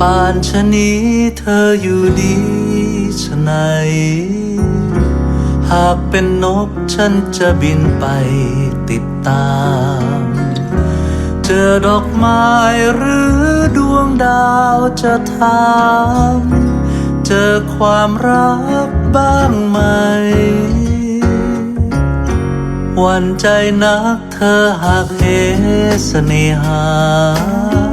ป่านชะนี้เธออยู่ดีชะไหน หากเป็นนกฉันจะบินไปติดตาม เจอดอกไม้หรือดวงดาวจะถามเจอความรักบ้างไหม วันใจนักเธอหากเหเสน่หา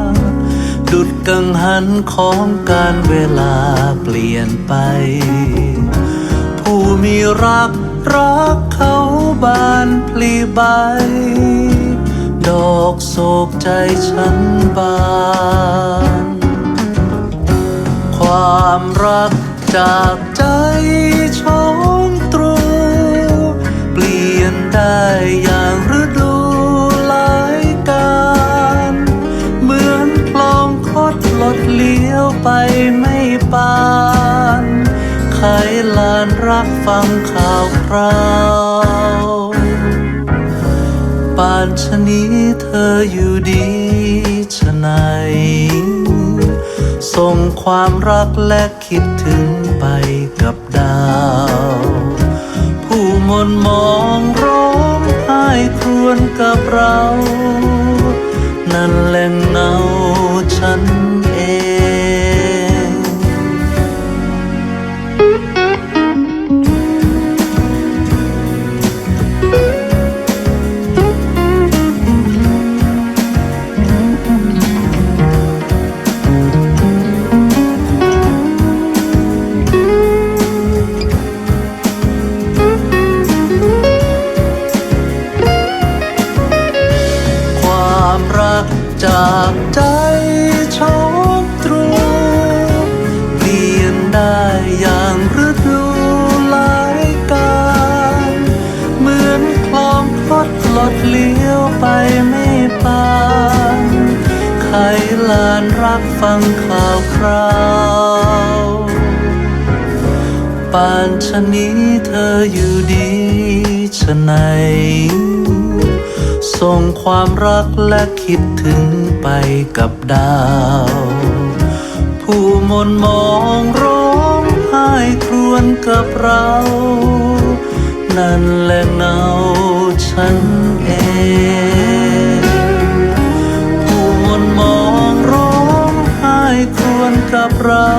ดุดกังหันของการเวลาเปลี่ยนไป ผู้มีรักรักเขาบานพลีใบ ดอกโศกใจฉันบาน ความรักจาก ลานรักฟังข่าวคราวป่านชนี้เธออยู่ดีชะไหนส่งความรักและคิดถึงไปกับดาว ผู้มนมองร้องไห้ครวญกับเรา จากใจชอบตรู เปลี่ยนได้อย่างฤดูหลายการเหมือนคลองคดหลดเลี้ยวไปไม่ปานไขลานรักฟังข่าวคราวปานชะนี้เธออยู่ดีชะไหน ส่งความรักและคิดถึงไปกับดาว ผู้มนมองร้องไห้ครวนกับเรา นั่นแหละเงาฉันเองผู้มนมองร้องไห้ครวนกับเรา